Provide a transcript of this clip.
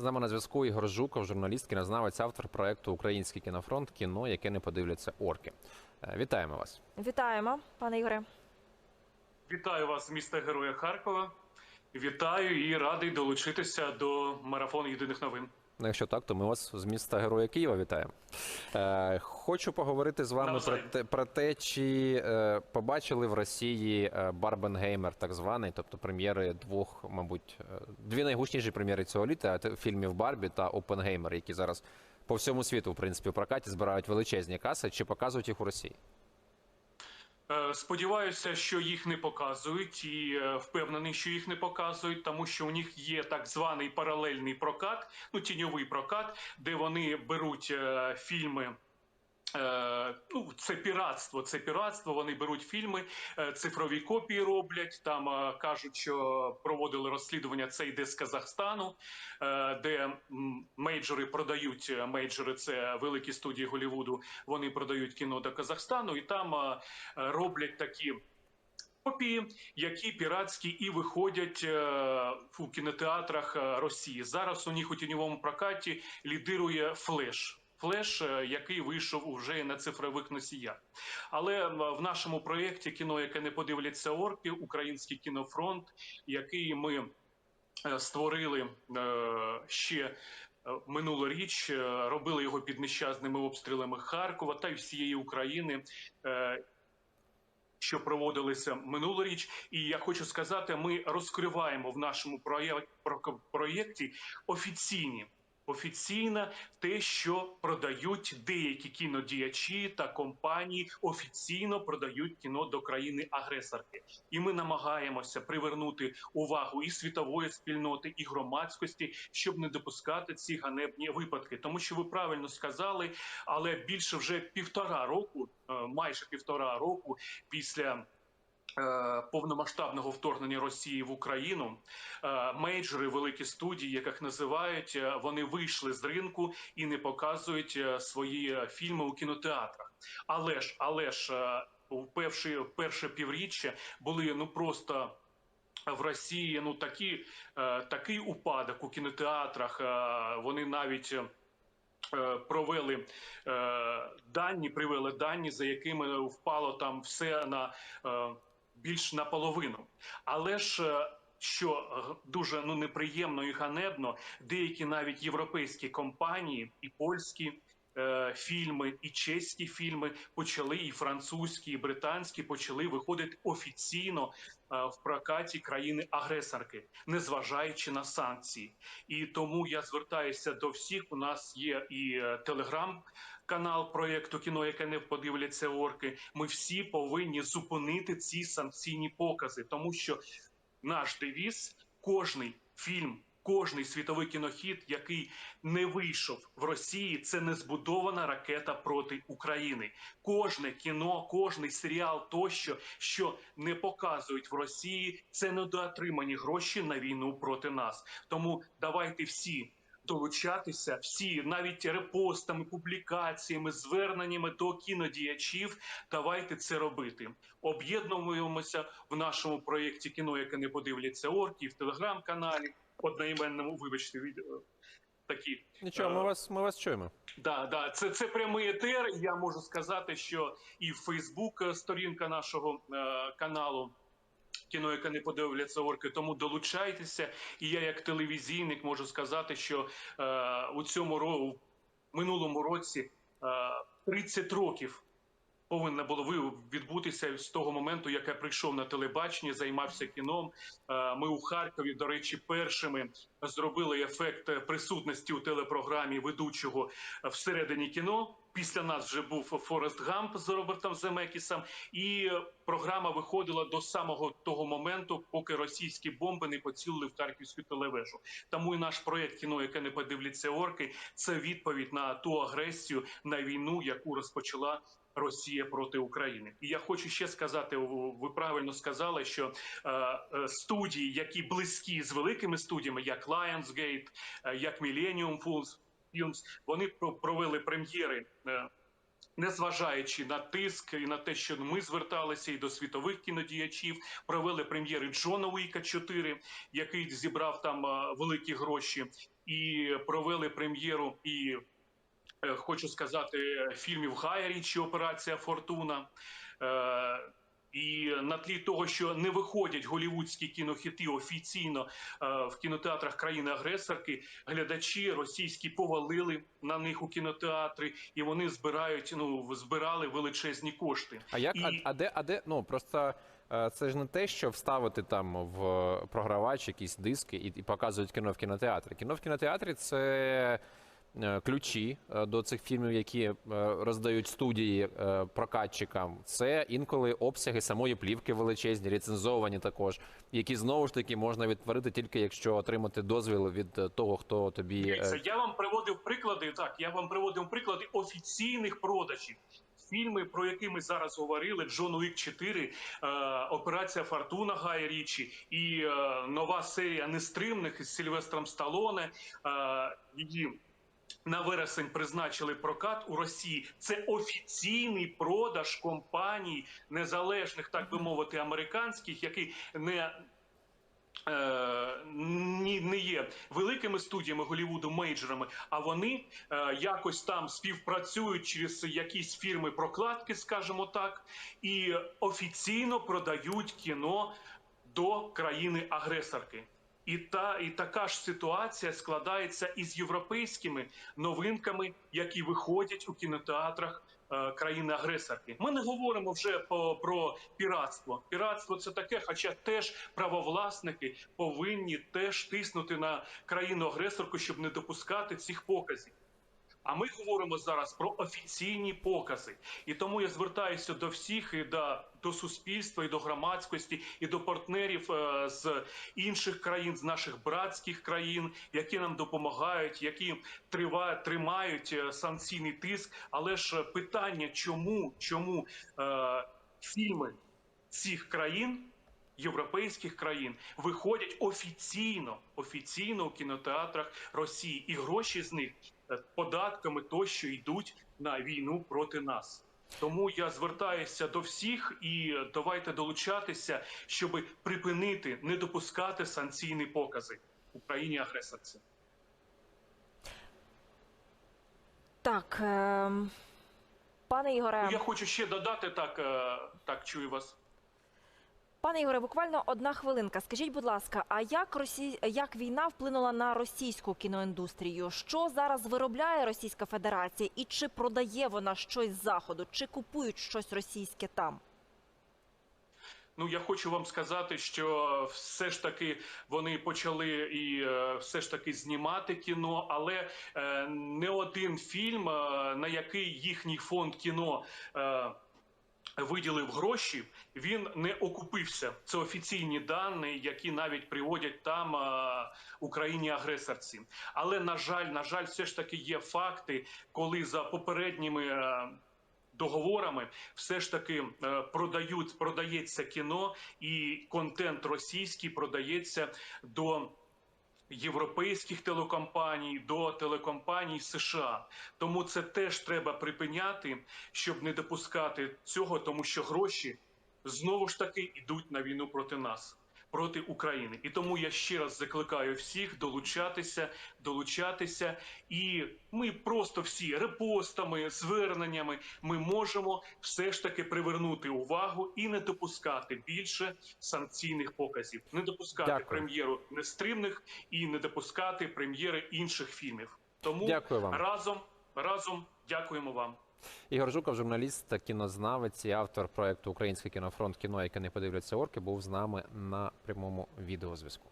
З нами на зв'язку Ігор Жуков, журналіст, кінознавець, автор проекту Український кінофронт, кіно, яке не подивляться орки. Е, Вітаємо вас. Вітаємо, пане Ігоре. Вітаю вас міста Героя Харкова. Вітаю і радий долучитися до марафону єдиних новин. Ну, якщо так, то ми вас з міста Героя Києва вітаємо. Е, хочу поговорити з вами про те, про те, чи е, побачили в Росії е, Барбенгеймер, так званий, тобто прем'єри двох, мабуть, е, дві найгучніші прем'єри цього літа фільмів Барбі та Опенгеймер, які зараз по всьому світу, в принципі, в прокаті збирають величезні каси. Чи показують їх у Росії? Е, Сподіваюся, що їх не показують, і е, впевнений, що їх не показують, тому що у них є так званий паралельний прокат, ну тіньовий прокат, де вони беруть е, фільми. Е, ну, це піратство, це піратство. Вони беруть фільми, е, цифрові копії роблять. Там е, кажуть, що проводили розслідування. Це йде з Казахстану, де мейджори продають мейджори. Це великі студії Голлівуду. Вони продають кіно до Казахстану, і там роблять такі. Копії, які піратські і виходять у кінотеатрах Росії. Зараз у них у тіньовому прокаті лідирує флеш. Флеш, е, який вийшов уже на цифрових носіях. Але в нашому проєкті кіно, яке не подивляться орки, український кінофронт, який ми е, створили е, ще минулоріч, робили його під нещасними обстрілами Харкова та й всієї України. що проводилися минулоріч, і я хочу сказати, ми розкриваємо в нашому про- проєкті офіційні. Офіційно те, що продають деякі кінодіячі та компанії, офіційно продають кіно до країни-агресорки, і ми намагаємося привернути увагу і світової спільноти, і громадськості, щоб не допускати ці ганебні випадки. Тому що ви правильно сказали, але більше вже півтора року, е, майже півтора року після. Е, Повномасштабного вторгнення Росії в Україну е, мейджори, великі студії, яких називають, е, вони вийшли з ринку і не показують свої фільми у кінотеатрах. Але ж, але ж у перші перше півріччя були ну просто в Росії ну такі, такий упадок у кінотеатрах. Вони навіть. Провели дані, привели дані, за якими впало там все на більш наполовину. Але ж е, що е, дуже ну неприємно і ганебно, деякі навіть європейські компанії і польські. е, Фільми і чеські фільми почали, і французькі, і британські почали виходити офіційно в прокаті країни-агресорки, незважаючи на санкції. І тому я звертаюся до всіх. У нас є і телеграм. Канал проєкту кіно, яке не подивляться орки. Ми всі повинні зупинити ці санкційні покази, тому що наш девіз кожний фільм. Кожний світовий кінохід, який не вийшов в Росії, це не збудована ракета проти України. Кожне кіно, кожний серіал, тощо, що не показують в Росії, це недоотримані гроші на війну проти нас. Тому давайте всі долучатися, всі навіть репостами, публікаціями, зверненнями до кінодіячів. Давайте це робити. Об'єднуємося в нашому проєкті кіно, яке не подивляться орки, в телеграм-каналі одноіменному. Вибачте, від такі Нічого, ми Е, вас ми вас чуємо. Да, да, це, це прямий етер. Я можу сказати, що і в Фейсбук е, сторінка нашого е, каналу. Кіно, яке не подивляться орки, тому долучайтеся. І я, як телевізійник, можу сказати, що е, у цьому ро... в минулому році е, 30 років повинно було відбутися з того моменту, як я прийшов на телебачення, займався кіном. Е, Ми у Харкові, до речі, першими зробили ефект присутності у телепрограмі ведучого всередині кіно. Після нас вже був Форест Гамп з Робертом Земекісом, і програма виходила до самого того моменту, поки російські бомби не поцілили в харківську телевежу. Тому і наш проєкт кіно, яке не подивляться орки, це відповідь на ту агресію на війну, яку розпочала Росія проти України. І я хочу ще сказати: ви ви правильно сказали, що е, е, студії, які близькі з великими студіями, як Lionsgate, е, як Millennium Films, вони про- провели прем'єри. е, Незважаючи на тиск і на те, що ми зверталися і до світових кінодіячів, провели прем'єри Джона Уіка 4, який зібрав там великі гроші, і провели прем'єру і хочу сказати фільмів Гая Річі Операція Фортуна. Е, І на тлі того, що не виходять голівудські кінохіти офіційно е, в кінотеатрах країни-агресорки, глядачі російські повалили на них у кінотеатри, і вони збирають ну збирали величезні кошти. А як, а, І- а де, а де, ну просто е, це ж не те, що вставити там в програвач якісь диски і, і показують кіно в кінотеатрі. Кіно в кінотеатрі це е, ключі е, до цих фільмів, які е, роздають студії е, прокатчикам. Це інколи обсяги самої плівки величезні, ліцензовані також, які знову ж таки можна відтворити тільки якщо отримати дозвіл від е, того, хто тобі. е, я вам приводив приклади. Так, я вам приводив приклади офіційних продажів. Фільми, про які ми зараз говорили: Джон Уік 4, е, Операція Фортуна Гая Річі і е, нова серія Нестримних із Сильвестром Сталоне. Е, її на вересень призначили прокат у Росії. Це офіційний продаж компаній незалежних, так би мовити, американських, які не е, не є великими студіями Голівуду мейджорами, а вони е, якось там співпрацюють через якісь фірми прокладки, скажімо так, і офіційно продають кіно до країни-агресорки. І та і така ж ситуація складається із європейськими новинками, які виходять у кінотеатрах е, країни-агресорки. Ми не говоримо вже по, про піратство. Піратство це таке, хоча теж правовласники повинні теж тиснути на країну-агресорку, щоб не допускати цих показів. А ми говоримо зараз про офіційні покази, і тому я звертаюся до всіх і до, до суспільства, і до громадськості, і до партнерів е, з інших країн, з наших братських країн, які нам допомагають, які трива, тримають е, санкційний тиск. Але ж питання, чому, чому е, фільми цих країн європейських країн виходять офіційно, офіційно у кінотеатрах Росії, і гроші з них податками тощо йдуть на війну проти нас. Тому я звертаюся до всіх і давайте долучатися, щоб припинити, не допускати санкційні покази Україні агресорці. Так, ем, пане Ігоре, Ну, я хочу ще додати так, е, так чую вас. Пане Ігоре, буквально одна хвилинка. Скажіть, будь ласка, а як Росі... як війна вплинула на російську кіноіндустрію? Що зараз виробляє Російська Федерація, і чи продає вона щось з заходу, чи купують щось російське там? Ну, я хочу вам сказати, що все ж таки вони почали і е, все ж таки знімати кіно, але е, не один фільм, е, на який їхній фонд кіно. Виділив гроші, він не окупився. Це офіційні дані, які навіть приводять там е, Україні агресорці. Але на жаль, на жаль, все ж таки є факти, коли за попередніми е, договорами все ж таки е, продають продається кіно і контент російський продається до. Європейських телекомпаній до телекомпаній США, тому це теж треба припиняти, щоб не допускати цього, тому що гроші знову ж таки йдуть на війну проти нас, проти України. І тому я ще раз закликаю всіх долучатися, долучатися, і ми просто всі репостами, зверненнями ми можемо все ж таки привернути увагу і не допускати більше санкційних показів, не допускати Дякую. прем'єру нестримних і не допускати прем'єри інших фільмів. Тому Дякую вам. разом разом дякуємо вам. Ігор Жуков, журналіст кінознавець і автор проекту Український кінофронт кіно, яке не подивляться орки, був з нами на прямому відеозв'язку.